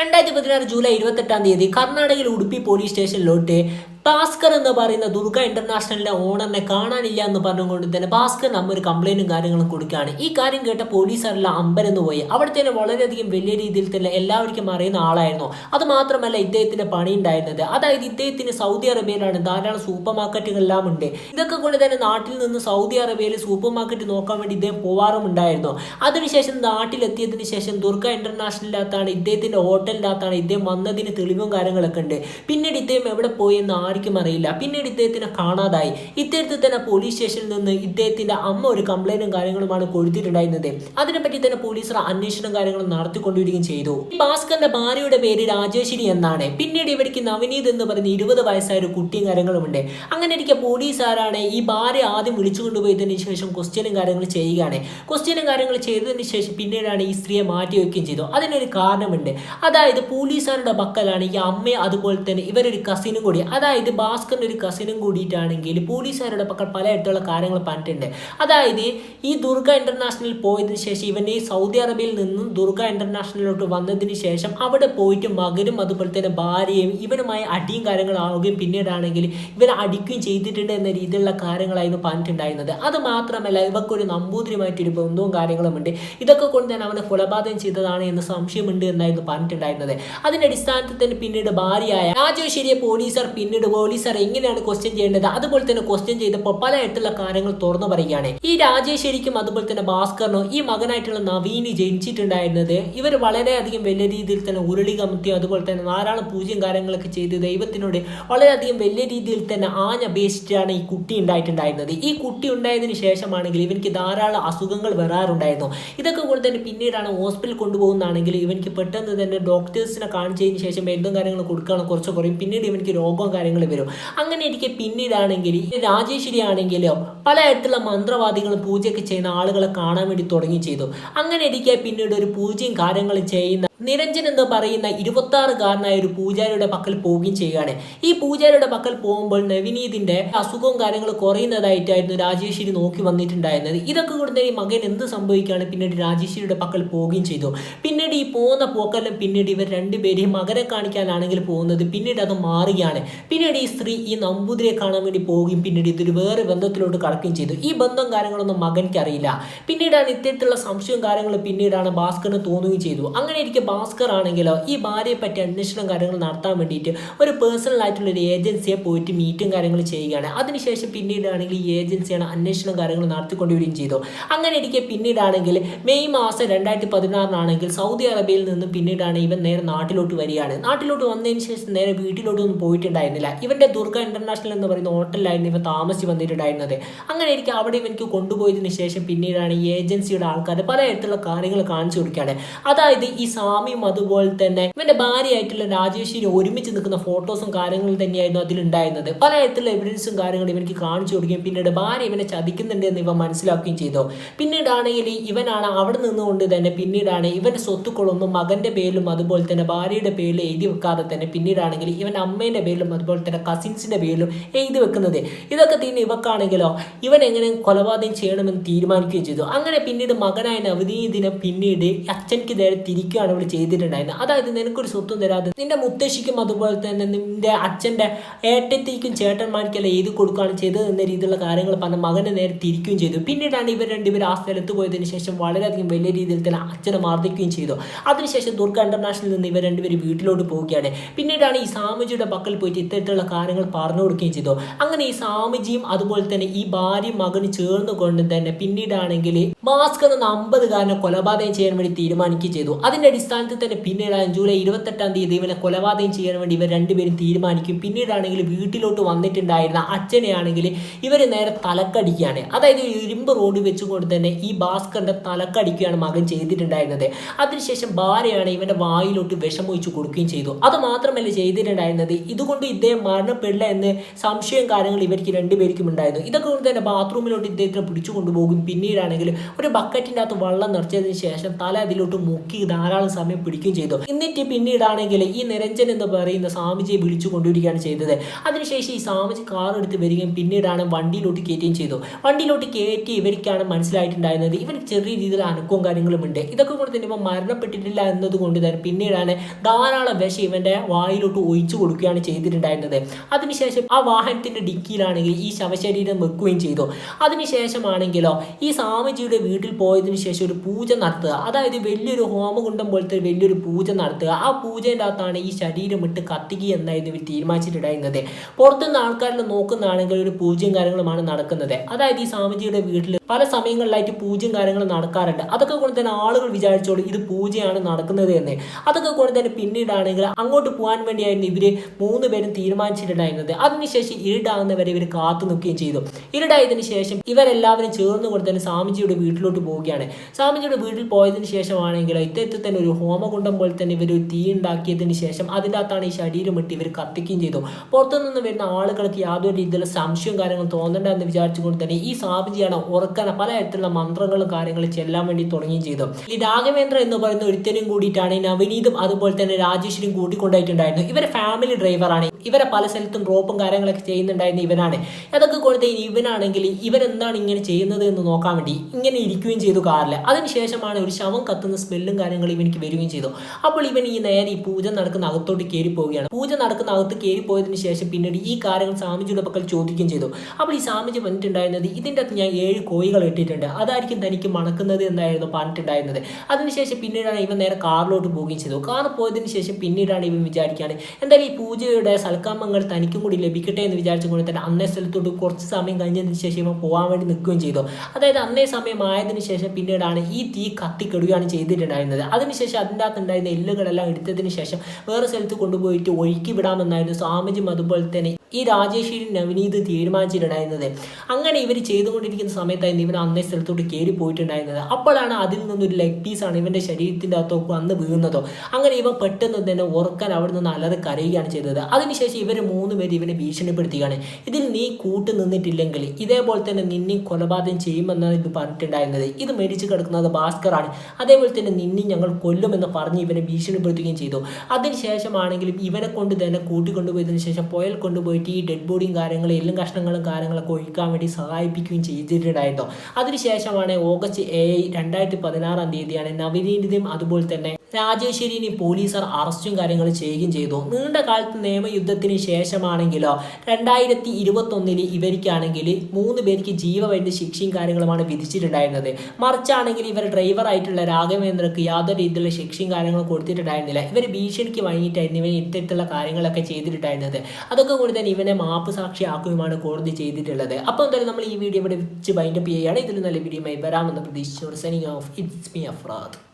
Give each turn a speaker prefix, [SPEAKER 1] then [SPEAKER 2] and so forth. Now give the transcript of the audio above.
[SPEAKER 1] രണ്ടായിരത്തി പതിനാറ് ജൂലൈ ഇരുപത്തെട്ടാം തീയതി കർണാടകയിൽ ഉടുപ്പി പോലീസ് സ്റ്റേഷനിലോട്ട് ഭാസ്കർ എന്ന് പറയുന്ന ദുർഗ ഇന്റർനാഷണലിന്റെ ഓണറിനെ കാണാനില്ല എന്ന് പറഞ്ഞുകൊണ്ട് തന്നെ ഭാസ്കർ നമ്മ ഒരു കംപ്ലൈന്റും കാര്യങ്ങളും കൊടുക്കുകയാണ്. ഈ കാര്യം കേട്ട പോലീസുകാരെല്ലാം അമ്പരന്ന് പോയി. അവിടെ തന്നെ വളരെയധികം വലിയ രീതിയിൽ തന്നെ എല്ലാവർക്കും അറിയുന്ന ആളായിരുന്നു. അത് മാത്രമല്ല ഇദ്ദേഹത്തിന്റെ പണി ഉണ്ടായിരുന്നത്. അതായത് ഇദ്ദേഹത്തിന് സൗദി അറേബ്യയിലാണ് ധാരാളം സൂപ്പർ മാർക്കറ്റുകളെല്ലാം ഉണ്ട്. ഇതൊക്കെ കൊണ്ട് തന്നെ നാട്ടിൽ നിന്ന് സൗദി അറേബ്യയിൽ സൂപ്പർ മാർക്കറ്റ് നോക്കാൻ വേണ്ടി ഇദ്ദേഹം പോവാറുമുണ്ടായിരുന്നു. അതിനുശേഷം നാട്ടിലെത്തിയതിനു ശേഷം ദുർഗ ഇന്റർനാഷണലിനകത്താണ് ഇദ്ദേഹത്തിന്റെ ഹോട്ടലിനകത്താണ് ഇദ്ദേഹം വന്നതിന് തെളിവും കാര്യങ്ങളൊക്കെ ഉണ്ട്. പിന്നീട് ഇദ്ദേഹം എവിടെ പോയെന്ന് ആർക്കും അറിയില്ല. പിന്നീട് ഇദ്ദേഹത്തിനെ കാണാതായി. ഇദ്ദേഹത്തിൽ തന്നെ പോലീസ് സ്റ്റേഷനിൽ നിന്ന് ഇദ്ദേഹത്തിന്റെ അമ്മ ഒരു കംപ്ലൈന്റും കാര്യങ്ങളുമാണ് കൊടുത്തിട്ടുണ്ടായിരുന്നത്. അതിനെപ്പറ്റി തന്നെ പോലീസ് അന്വേഷണം കാര്യങ്ങളും നടത്തിക്കൊണ്ടിരിക്കുകയും ചെയ്തു. ഭാസ്കറിന്റെ ഭാര്യയുടെ പേര് രാജേശ്വരി എന്നാണ്. പിന്നീട് ഇവർക്ക് നവനീത് എന്ന് പറയുന്ന ഇരുപത് വയസ്സായ ഒരു കുട്ടിയും കാര്യങ്ങളും ഉണ്ട്. അങ്ങനെ ഇരിക്കെ പോലീസുകാരാണ് ഈ ഭാര്യ ആദ്യം വിളിച്ചു കൊണ്ടുപോയതിനു ശേഷം ക്വസ്റ്റ്യനും കാര്യങ്ങളും ചെയ്യുകയാണ്. ക്വസ്റ്റ്യനും കാര്യങ്ങൾ ചെയ്തതിന് ശേഷം പിന്നീടാണ് ഈ സ്ത്രീയെ മാറ്റി വയ്ക്കുകയും ചെയ്തു. അതിനൊരു കാരണമുണ്ട്. അതായത് പോലീസുകാരുടെ പക്കലാണ് ഈ അമ്മയും അതുപോലെ തന്നെ ഇവരൊരു കസിനും കൂടി. അതായത് ഭാസ്കറിന്റെ ഒരു കസിനും കൂടിയിട്ടാണെങ്കിൽ പോലീസുകാരുടെ പക്കൽ പലയിടത്തുള്ള കാര്യങ്ങൾ പറഞ്ഞിട്ടുണ്ട്. അതായത് ഈ ദുർഗ ഇന്റർനാഷണൽ പോയതിന് ശേഷം ഇവനെ സൗദി അറേബ്യയിൽ നിന്നും ദുർഗ ഇന്റർനാഷണലിലോട്ട് വന്നതിന് ശേഷം അവിടെ പോയിട്ട് മകനും അതുപോലെ തന്നെ ഭാര്യയും ഇവനുമായി അടിയും കാര്യങ്ങളാവുകയും പിന്നീടാണെങ്കിൽ ഇവൻ അടിക്കുകയും ചെയ്തിട്ടുണ്ട് എന്ന രീതിയിലുള്ള കാര്യങ്ങളായിരുന്നു പറഞ്ഞിട്ടുണ്ടായിരുന്നത്. അത് മാത്രമല്ല ഇവക്കൊരു നമ്പൂതിരിയുമായിട്ടൊരു ബന്ധവും കാര്യങ്ങളുമുണ്ട്. ഇതൊക്കെ കൊണ്ട് തന്നെ അവനെ കൊലപാതകം ചെയ്തതാണ് എന്ന് സംശയമുണ്ട് എന്നായിരുന്നു പറഞ്ഞിട്ടുണ്ടായിരുന്നത്. അതിന്റെ അടിസ്ഥാനത്തിൽ തന്നെ പിന്നീട് ഭാര്യയായ രാജേശ്വരിയെ പോലീസർ പിന്നീട് പോലീസർ എങ്ങനെയാണ് ക്വസ്റ്റ്യൻ ചെയ്യേണ്ടത്? അതുപോലെ തന്നെ ക്വസ്റ്റ്യൻ ചെയ്തപ്പോൾ പലതരത്തിലുള്ള കാര്യങ്ങൾ തുറന്നു പറയുകയാണ്. ഈ രാജേശ്വരിക്കും അതുപോലെ തന്നെ ഭാസ്കറിനും ഈ മകനായിട്ടുള്ള നവീന് ജനിച്ചിട്ടുണ്ടായിരുന്നത്. ഇവർ വളരെയധികം വലിയ രീതിയിൽ തന്നെ ഉരുളി കമത്തിയും അതുപോലെ തന്നെ ധാരാളം പൂജ്യം കാര്യങ്ങളൊക്കെ ചെയ്ത് ദൈവത്തിനോട് വളരെയധികം വലിയ രീതിയിൽ തന്നെ ആഞ്ഞപേക്ഷിച്ചാണ് ഈ കുട്ടി ഉണ്ടായിട്ടുണ്ടായിരുന്നത്. ഈ കുട്ടി ഉണ്ടായതിനു ശേഷമാണെങ്കിൽ ഇവനിക്ക് ധാരാളം അസുഖങ്ങൾ വരാറുണ്ടായിരുന്നു. ഇതൊക്കെ കൂടെ തന്നെ പിന്നീടാണ് ഹോസ്പിറ്റലിൽ കൊണ്ടുപോകുന്നതാണെങ്കിൽ ഇവനിക്ക് പെട്ടെന്ന് തന്നെ ഡോക്ടേഴ്സിനെ കാണിച്ചതിന് ശേഷം മരുന്നും കാര്യങ്ങൾ കൊടുക്കുകയാണ് കുറച്ച് കുറയും. പിന്നീട് ഇവനിക്ക് രോഗവും കാര്യങ്ങൾ വരും. അങ്ങനെ ഇരിക്കെ പിന്നീടാണെങ്കിൽ രാജേശ്വരി ആണെങ്കിലോ പലതരത്തിലുള്ള മന്ത്രവാദികളും പൂജയൊക്കെ ചെയ്യുന്ന ആളുകളെ കാണാൻ വേണ്ടി തുടങ്ങി ചെയ്തു. അങ്ങനെ ഇരിക്കെ പിന്നീട് ഒരു പൂജയും കാര്യങ്ങളും ചെയ്യുന്ന നിരഞ്ജൻ എന്ന് പറയുന്ന ഇരുപത്തി ആറുകാരനായ ഒരു പൂജാരിയുടെ പക്കൽ പോവുകയും ചെയ്യുകയാണ്. ഈ പൂജാരിയുടെ പക്കൽ പോകുമ്പോൾ നവനീതിന്റെ അസുഖവും കാര്യങ്ങളും കുറയുന്നതായിട്ടായിരുന്നു രാജേശ്വരി നോക്കി വന്നിട്ടുണ്ടായിരുന്നത്. ഇതൊക്കെ കൊടുത്ത ഈ മകൻ എന്ത് സംഭവിക്കുകയാണ്? പിന്നീട് രാജേശ്വരിയുടെ പക്കൽ പോവുകയും ചെയ്തു. പിന്നീട് ഈ പോകുന്ന പോക്കെല്ലാം പിന്നീട് ഇവർ രണ്ടുപേരെയും മകനെ കാണിക്കാനാണെങ്കിൽ പോകുന്നത് പിന്നീട് അത് മാറുകയാണ്. പിന്നീട് ഈ സ്ത്രീ ഈ നമ്പൂതിരിയെ കാണാൻ വേണ്ടി പോവുകയും പിന്നീട് ഇതൊരു വേറെ ബന്ധത്തിലോട്ട് കടക്കുകയും ചെയ്തു. ഈ ബന്ധം കാര്യങ്ങളൊന്നും മകൻക്ക് അറിയില്ല പിന്നീടാണ് ഇത്തരത്തിലുള്ള സംശയവും കാര്യങ്ങളും പിന്നീടാണ് ഭാസ്കറിന് തോന്നുകയും ചെയ്തു. അങ്ങനെ ഇരിക്കെ ഭാസ്കർ ആണെങ്കിലോ ഈ ഭാര്യയെ പറ്റി അന്വേഷണം കാര്യങ്ങൾ നടത്താൻ വേണ്ടിയിട്ട് ഒരു പേഴ്സണൽ ആയിട്ടുള്ള ഒരു ഏജൻസിയെ പോയിട്ട് മീറ്റും കാര്യങ്ങൾ ചെയ്യുകയാണ്. അതിനുശേഷം പിന്നീടാണെങ്കിൽ ഈ ഏജൻസിയാണ് അന്വേഷണം കാര്യങ്ങൾ നടത്തിക്കൊണ്ടുവരികയും ചെയ്തു. അങ്ങനെ ഇരിക്കെ പിന്നീടാണെങ്കിൽ മെയ് മാസം രണ്ടായിരത്തി പതിനാറിനാണെങ്കിൽ സൗദി അറേബ്യയിൽ നിന്ന് പിന്നീടാണ് ഇവൻ നേരെ നാട്ടിലോട്ട് വരികയാണ്. നാട്ടിലോട്ട് വന്നതിന് ശേഷം നേരെ വീട്ടിലോട്ടൊന്നും പോയിട്ടുണ്ടായിരുന്നില്ല. ഇവന്റെ ദുർഗ ഇന്റർനാഷണൽ എന്ന് പറയുന്ന ഹോട്ടലിലായിരുന്നു ഇവ താമസിച്ച് വന്നിട്ടുണ്ടായിരുന്നത്. അങ്ങനെ ഇരിക്കെ അവിടെ ഇവനിക്ക് കൊണ്ടുപോയതിന് ശേഷം പിന്നീടാണ് ഈ ഏജൻസിയുടെ ആൾക്കാർ പലതരത്തിലുള്ള കാര്യങ്ങൾ കാണിച്ചു കൊടുക്കുകയാണ്. അതായത് ഈ സ്വാമിയും അതുപോലെ തന്നെ ഇവന്റെ ഭാര്യയായിട്ടുള്ള രാജേശ്വരി ഒരുമിച്ച് നിൽക്കുന്ന ഫോട്ടോസും കാര്യങ്ങളും തന്നെയായിരുന്നു അതിലുണ്ടായിരുന്നത്. പലതരത്തിലുള്ള എവിഡൻസും കാര്യങ്ങളും ഇവനിക്ക് കാണിച്ചു കൊടുക്കുകയും പിന്നീട് ഭാര്യ ഇവനെ ചതിക്കുന്നുണ്ട് എന്ന് ഇവ മനസ്സിലാക്കുകയും ചെയ്തു. പിന്നീടാണെങ്കിൽ ഇവനാണ് അവിടെ നിന്നുകൊണ്ട് തന്നെ പിന്നീടാണ് ഇവന്റെ സ്വത്തുക്കളൊന്നും മകന്റെ പേരിലും അതുപോലെ തന്നെ ഭാര്യയുടെ പേരിലും എഴുതി വെക്കാതെ തന്നെ പിന്നീടാണെങ്കിൽ ഇവൻ അമ്മേന്റെ പേരിലും അതുപോലെ തന്നെ കസിൻസിന്റെ പേരിലും എഴുതി വെക്കുന്നത്. ഇതൊക്കെ തന്നെ ഇവക്കാണെങ്കിലോ ഇവൻ എങ്ങനെ കൊലപാതകം ചെയ്യണമെന്ന് തീരുമാനിക്കുകയും ചെയ്തു. അങ്ങനെ പിന്നീട് മകനായ നവദീദിനെ പിന്നീട് അച്ഛൻക്ക് നേരെ തിരിക്കുകയാണ് ഇവിടെ ചെയ്തിട്ടുണ്ടായിരുന്നത് അതായത് നിനക്കൊരു സ്വത്തും തരാതെ നിന്റെ മുത്തശ്ശിക്കും അതുപോലെ തന്നെ നിന്റെ അച്ഛന്റെ ഏട്ടത്തേക്കും ചേട്ടന്മാർക്കെല്ലാം എഴുതി കൊടുക്കുകയാണ് ചെയ്തത് എന്ന രീതിയിലുള്ള കാര്യങ്ങൾ പറഞ്ഞ മകനെ നേരെ തിരിക്കുകയും ചെയ്തു. പിന്നീടാണ് ഇവർ രണ്ടുപേരും ആ സ്ഥലത്ത് പോയതിനു ശേഷം വളരെയധികം വലിയ രീതിയിൽ തന്നെ അച്ഛനെ മർദ്ദിക്കുകയും ചെയ്തു. അതിനുശേഷം ദുർഗ ഇന്റർനാഷണലിൽ നിന്ന് ഇവർ രണ്ടുപേരും വീട്ടിലോട്ട് പോവുകയാണ്. പിന്നീടാണ് ഈ സ്വാമിജിയുടെ പക്കൽ പോയിട്ട് ഇത്തരത്തിലുള്ള കാര്യങ്ങൾ പറഞ്ഞു കൊടുക്കുകയും ചെയ്തു. അങ്ങനെ ഈ സ്വാമിജിയും അതുപോലെ തന്നെ ഈ ഭാര്യയും മകനും ചേർന്ന് കൊണ്ട് തന്നെ പിന്നീടാണെങ്കിൽ മാസ്ക് എന്ന അമ്പതുകാരനെ കൊലപാതകം ചെയ്യാൻ വേണ്ടി തീരുമാനിക്കുകയും ചെയ്തു. അതിന്റെ അടിസ്ഥാനത്തിൽ തന്നെ പിന്നീടാണ് ജൂലൈ ഇരുപത്തെട്ടാം തീയതി ഇവനെ കൊലപാതകം ചെയ്യാൻ വേണ്ടി ഇവർ രണ്ടുപേരും തീരുമാനിക്കും. പിന്നീടാണെങ്കിൽ വീട്ടിലോട്ട് വന്നിട്ടുണ്ടായിരുന്ന അച്ഛനെയാണെങ്കിൽ ഇവർ നേരെ തലക്കടിക്കുകയാണ്. അതായത് ഇരുമ്പ് റോഡ് വെച്ചുകൊണ്ട് തന്നെ ഈ ഭാസ്കറിന്റെ തലക്കടിക്കുകയാണ് മകൻ ചെയ്തിട്ടുണ്ടായിരുന്നത്. അതിനുശേഷം ഭാര്യയാണ് ഇവന്റെ വായിലോട്ട് വിഷമൊഴിച്ച് കൊടുക്കുകയും ചെയ്തു. അത് മാത്രമല്ല ചെയ്തിട്ടുണ്ടായിരുന്നത് ഇതുകൊണ്ട് ഇദ്ദേഹം മരണപ്പെടില്ല എന്ന് സംശയം കാര്യങ്ങൾ ഇവർക്ക് രണ്ടുപേർക്കും ഉണ്ടായിരുന്നു. ഇതൊക്കെ കൊണ്ട് തന്നെ ബാത്റൂമിലോട്ട് ഇദ്ദേഹത്തിനെ പിടിച്ചു കൊണ്ടുപോകും പിന്നീടാണെങ്കിൽ ഒരു ബക്കറ്റിന്റെ അകത്ത് വെള്ളം നിറച്ചതിന് ശേഷം തല അതിലോട്ട് മുക്കി ധാരാളം സമയം പിടിക്കുകയും ചെയ്തു. എന്നിട്ട് പിന്നീടാണെങ്കിൽ ഈ നിരഞ്ജൻ എന്ന് പറയുന്ന സ്വാമിജിയെ വിളിച്ചു കൊണ്ടുവരികയാണ് ചെയ്തത്. അതിനുശേഷം ഈ സ്വാമിജി കാർ എടുത്ത് വരികയും പിന്നീടാണ് വണ്ടിയിലോട്ട് കയറ്റുകയും ചെയ്തു. വണ്ടിയിലോട്ട് കയറ്റി ഇവർക്കാണ് മനസ്സിലായിട്ടുണ്ടായിരുന്നത്. ഇവന് ചെറിയ രീതിയിൽ അനക്കവും കാര്യങ്ങളും ഉണ്ട്. ഇതൊക്കെ കൊണ്ട് തന്നെ ഇവൻ മരണപ്പെട്ടിട്ടില്ല എന്നതുകൊണ്ട് തന്നെ പിന്നീടാണ് ധാരാളം വിഷം ഇവന്റെ വായിലോട്ട് ഒഴിച്ചു കൊടുക്കുകയാണ് ചെയ്തിട്ടുണ്ടായിരുന്നത്. അതിനുശേഷം ആ വാഹനത്തിന്റെ ഡിക്കിയിലാണെങ്കിൽ ഈ ശവശരീരം വെക്കുകയും ചെയ്തു. അതിനുശേഷമാണെങ്കിലോ ഈ സ്വാമിജിയുടെ വീട്ടിൽ പോയതിനു ശേഷം ഒരു പൂജ നടത്തുക. അതായത് വലിയൊരു ഹോമകുണ്ടം പോലത്തെ വലിയൊരു പൂജ നടത്തുക. ആ പൂജേന്റെ അകത്താണ് ഈ ശരീരം ഇട്ട് കത്തിക്കുക എന്നായിരുന്നു ഇവർ തീരുമാനിച്ചിട്ടുണ്ടായിരുന്നത്. പുറത്തുനിന്ന് ആൾക്കാരിൽ നോക്കുന്നതാണെങ്കിൽ ഒരു പൂജയും കാര്യങ്ങളുമാണ് നടക്കുന്നത്. അതായത് ഈ സ്വാമിജിയുടെ വീട്ടിൽ പല സമയങ്ങളിലായിട്ട് പൂജയും കാര്യങ്ങളും നടക്കാറുണ്ട്. അതൊക്കെ കൊണ്ട് തന്നെ ആളുകൾ വിചാരിച്ചോളൂ ഇത് പൂജയാണ് നടക്കുന്നത് എന്ന്. അതൊക്കെ കൊണ്ട് തന്നെ പിന്നീടാണെങ്കിൽ അങ്ങോട്ട് പോകാൻ വേണ്ടിയായിരുന്നു ഇവർ മൂന്ന് പേരും തീരുമാനിച്ചിട്ടുണ്ടായിരുന്നത്. അതിനുശേഷം ഇരുടാകുന്നവരെ ഇവർ കാത്തു നിൽക്കുകയും ചെയ്തു. ഇരുടായതിനു ശേഷം ഇവരെല്ലാവരും ചേർന്ന് കൊണ്ട് തന്നെ സ്വാമിജിയുടെ വീട്ടിലോട്ട് പോവുകയാണ്. സ്വാമിജിയുടെ വീട്ടിൽ പോയതിനു ശേഷമാണെങ്കിൽ ഇത്തരത്തിൽ തന്നെ ഒരു ഹോമകുണ്ടം പോലെ തന്നെ ഇവർ തീ ഉണ്ടാക്കിയതിന് ശേഷം അതിന്റെ അകത്താണ് ഈ ശരീരം ഇട്ട് ഇവർ കത്തിക്കുകയും ചെയ്തു. പുറത്തുനിന്ന് വരുന്ന ആളുകൾക്ക് യാതൊരു രീതിയിലുള്ള സംശയവും കാര്യങ്ങളും തോന്നണ്ട എന്ന് വിചാരിച്ചുകൊണ്ട് തന്നെ ഈ സ്വാമിജിയാണ് പല പലതരത്തിലുള്ള മന്ത്രങ്ങളും കാര്യങ്ങളും ചെല്ലാൻ വേണ്ടി തുടങ്ങുകയും ചെയ്തു. ഈ രാഘവേന്ദ്ര എന്ന് പറയുന്ന ഒരുത്തനും കൂടിയിട്ടാണ് നവനീതും അതുപോലെ തന്നെ രാജേശ്വരിയും കൂട്ടിക്കൊണ്ടായിട്ടുണ്ടായിരുന്നു ഇവരെ ഫാമിലി ഡ്രൈവറാണ് ഇവരെ പല സ്ഥലത്തും ഡ്രോപ്പും കാര്യങ്ങളൊക്കെ ചെയ്യുന്നുണ്ടായിരുന്ന ഇവനാണ്. അതൊക്കെ കൊടുത്ത് ഇവനാണെങ്കിൽ ഇവരെന്താണ് ഇങ്ങനെ ചെയ്യുന്നത് എന്ന് നോക്കാൻ വേണ്ടി ഇങ്ങനെ ഇരിക്കുകയും ചെയ്തു കാറിൽ അതിനുശേഷമാണ് ഒരു ശവം കത്തുന്ന സ്മെല്ലും കാര്യങ്ങളും ഇവനിക്ക് വരികയും ചെയ്തു. അപ്പോൾ ഇവൻ ഈ നേരെ ഈ പൂജ നടക്കുന്ന അകത്തോട്ട് കയറി പോവുകയാണ് പൂജ നടക്കുന്ന അകത്ത് കയറി പോയതിനു ശേഷം പിന്നീട് ഈ കാര്യങ്ങൾ സ്വാമിജിയുടെ പക്കൽ ചോദിക്കുകയും ചെയ്തു. അപ്പോൾ ഈ സ്വാമിജി പറഞ്ഞിട്ടുണ്ടായിരുന്നത് ഇതിന്റെ അകത്ത് ഞാൻ ഏഴ് കോഴികൾ ഇട്ടിട്ടുണ്ട്. അതായിരിക്കും തനിക്ക് മണക്കുന്നത് എന്നായിരുന്നു പറഞ്ഞിട്ടുണ്ടായിരുന്നത്. അതിനുശേഷം പിന്നീടാണ് ഇവൻ നേരെ കാറിലോട്ട് പോവുകയും ചെയ്തു. കാർ പോയതിനു ശേഷം പിന്നീടാണ് ഇവൻ വിചാരിക്കുകയാണ് എന്തായാലും ഈ പൂജയുടെ സൽക്കാമങ്ങൾ തനിക്കും കൂടി ലഭിക്കട്ടെ എന്ന് വിചാരിച്ചുകൊണ്ട് തന്നെ അന്നേ സ്ഥലത്തോട്ട് കുറച്ച് സമയം കഴിഞ്ഞതിന് ശേഷം ഇവൻ പോകാൻ വേണ്ടി നിൽക്കുകയും ചെയ്തു. അതായത് അന്നേ സമയമായതിനു ശേഷം പിന്നീടാണ് ഈ തീ കത്തിക്കെടുകയാണ് ചെയ്തിട്ടുണ്ടായിരുന്നത്. അതിനുശേഷം അതിന്റെ അകത്ത് ഉണ്ടായിരുന്ന എല്ലുകളെല്ലാം എടുത്തതിന് ശേഷം വേറെ സ്ഥലത്ത് കൊണ്ടുപോയിട്ട് ഒഴുക്കി വിടാമെന്നായിരുന്നു സ്വാമിജിയും അതുപോലെ തന്നെ ഈ രാജേശ്വരി നവനീത് തീരുമാനിച്ചിട്ടുണ്ടായിരുന്നത്. അങ്ങനെ ഇവർ ചെയ്തുകൊണ്ടിരിക്കുന്ന സമയത്തായിരുന്നു ഇവൻ അന്നേ സ്ഥലത്തോട്ട് കയറി പോയിട്ടുണ്ടായിരുന്നത്. അപ്പോഴാണ് അതിൽ നിന്നൊരു ലെഗ് പീസാണ് ഇവന്റെ ശരീരത്തിന്റെ അകത്തോ വന്ന് വീഴുന്നതോ. അങ്ങനെ ഇവൻ പെട്ടെന്ന് തന്നെ ഉറക്കാൻ അവിടെ നിന്ന് അലറി കരയുകയാണ് ചെയ്തത്. അതിനുശേഷം ഇവർ മൂന്ന് പേര് ഇവനെ ഭീഷണിപ്പെടുത്തുകയാണ്. ഇതിൽ നീ കൂട്ടു നിന്നിട്ടില്ലെങ്കിൽ ഇതേപോലെ തന്നെ നിന്നെ കൊലപാതകം ചെയ്യുമെന്നാണ് ഇത് പറഞ്ഞിട്ടുണ്ടായിരുന്നത്. ഇത് മരിച്ചു കിടക്കുന്നത് ഭാസ്കറാണ്. അതേപോലെ തന്നെ നിന്നെ ഞങ്ങൾ കൊല്ലുമെന്ന് പറഞ്ഞ് ഇവനെ ഭീഷണിപ്പെടുത്തുകയും ചെയ്തു. അതിനുശേഷമാണെങ്കിലും ഇവനെ കൊണ്ട് തന്നെ കൂട്ടിക്കൊണ്ടുപോയതിനു ശേഷം പുയൽ കൊണ്ടുപോയിട്ട് ഈ ഡെഡ് ബോഡിയും കാര്യങ്ങളും എല്ലും കഷ്ണങ്ങളും കാര്യങ്ങളൊക്കെ ഒഴിക്കാൻ വേണ്ടി സഹായിപ്പിക്കുകയും ചെയ്തിട്ടുണ്ടായിരുന്നു. അതിനുശേഷമാണ് ഓഗസ്റ്റ് ഏഴ് രണ്ടായിരത്തി പതിനാറാം തീയതിയാണ് നവനീതിയും അതുപോലെ തന്നെ രാജേശ്വരിനെ പോലീസർ അറസ്റ്റും കാര്യങ്ങൾ ചെയ്യുകയും ചെയ്തു. നീണ്ട കാലത്ത് നിയമയുദ്ധത്തിന് ശേഷമാണെങ്കിലോ രണ്ടായിരത്തി ഇരുപത്തൊന്നിൽ ഇവർക്കാണെങ്കിൽ മൂന്ന് പേർക്ക് ജീവപര്യന്ത ശിക്ഷയും കാര്യങ്ങളുമാണ് വിധിച്ചിട്ടുണ്ടായിരുന്നത്. മറിച്ചാണെങ്കിൽ ഇവർ ഡ്രൈവറായിട്ടുള്ള രാഘവേന്ദ്രക്ക് യാതൊരു രീതിയിലുള്ള ശിക്ഷയും കാര്യങ്ങളും കൊടുത്തിട്ടുണ്ടായിരുന്നില്ല. ഇവർ ഭീഷണിക്ക് വഴങ്ങിയിട്ടായിരുന്നു ഇവൻ ഇത്തരത്തിലുള്ള കാര്യങ്ങളൊക്കെ ചെയ്തിട്ടുണ്ടായിരുന്നത്. അതൊക്കെ കൂടി തന്നെ ഇവനെ മാപ്പ് സാക്ഷിയാക്കുകയുമാണ് കോടതി ചെയ്തിട്ടുള്ളത്. അപ്പോൾ എന്തായാലും നമ്മൾ ഈ വീഡിയോ ഇവിടെ വെച്ച് ബൈൻഡപ്പ് ചെയ്യുകയാണ്. ഇതിൽ നല്ല വീഡിയോ വരാമെന്ന് പ്രതീക്ഷിച്ചു signing off it's me Afrad